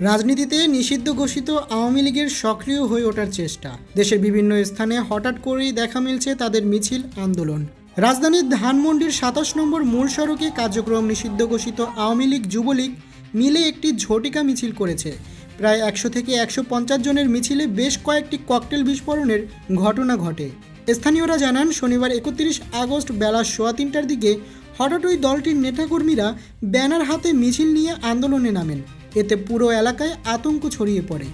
রাজনীতিতে নিষিদ্ধ ঘোষিত আওয়ামী লীগের সক্রিয় হয়ে ওঠার চেষ্টা। দেশের বিভিন্ন স্থানে হঠাৎ করেই দেখা মিলছে তাদের মিছিল আন্দোলন। রাজধানীর ধানমন্ডির সাতাশ নম্বর মূল সড়কে কার্যক্রম নিষিদ্ধ ঘোষিত আওয়ামী লীগ যুবলীগ মিলে একটি ঝটিকা মিছিল করেছে। প্রায় একশো থেকে একশো পঞ্চাশ জনের মিছিলে বেশ কয়েকটি ককটেল বিস্ফোরণের ঘটনা ঘটে। স্থানীয়রা জানান, শনিবার একত্রিশ আগস্ট বেলা সোয়া তিনটার দিকে হঠাৎ ওই দলটির নেতাকর্মীরা ব্যানার হাতে মিছিল নিয়ে আন্দোলনে নামেন। এতে পুরো এলাকায় আতঙ্ক ছড়িয়ে পড়ে।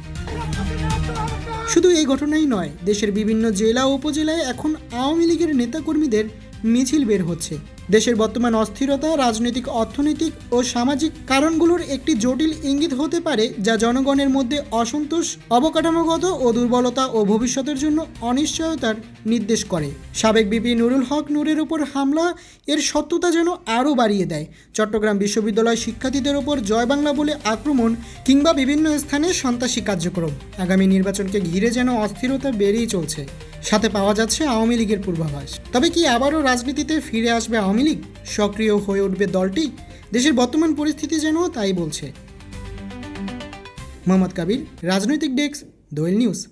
শুধু এই ঘটনাই নয়, দেশের বিভিন্ন জেলা উপজেলায় এখন আওয়ামী লীগের নেতাকর্মীদের মিছিল বের হচ্ছে। দেশের বর্তমান অস্থিরতা, রাজনৈতিক, অর্থনৈতিক ও সামাজিক কারণগুলোর একটি জটিল ইঙ্গিত হতে পারে, যা জনগণের মধ্যে অসন্তোষ, অবকাঠামোগত ও দুর্বলতা ও ভবিষ্যতের জন্য অনিশ্চয়তার নির্দেশ করে। সাবেক বিপি নুরুল হক নূরের ওপর হামলা, এর সত্যতা যেন আরও বাড়িয়ে দেয়। চট্টগ্রাম বিশ্ববিদ্যালয় শিক্ষার্থীদের ওপর জয় বাংলা বলে আক্রমণ কিংবা বিভিন্ন স্থানে সন্ত্রাসী কার্যক্রম। আগামী নির্বাচনকে ঘিরে যেন অস্থিরতা বেড়েই চলছে। সাথে পাওয়া যাচ্ছে আওয়ামী লীগের পূর্বাভাস। তবে কি আবারও রাজনীতিতে ফিরে আসবে আওয়ামী লীগ? সক্রিয় হয়ে উঠবে দলটি? দেশের বর্তমান পরিস্থিতি যেন তাই বলছে। মোহাম্মদ কাবির, রাজনৈতিক ডেস্ক, দোয়েল নিউজ।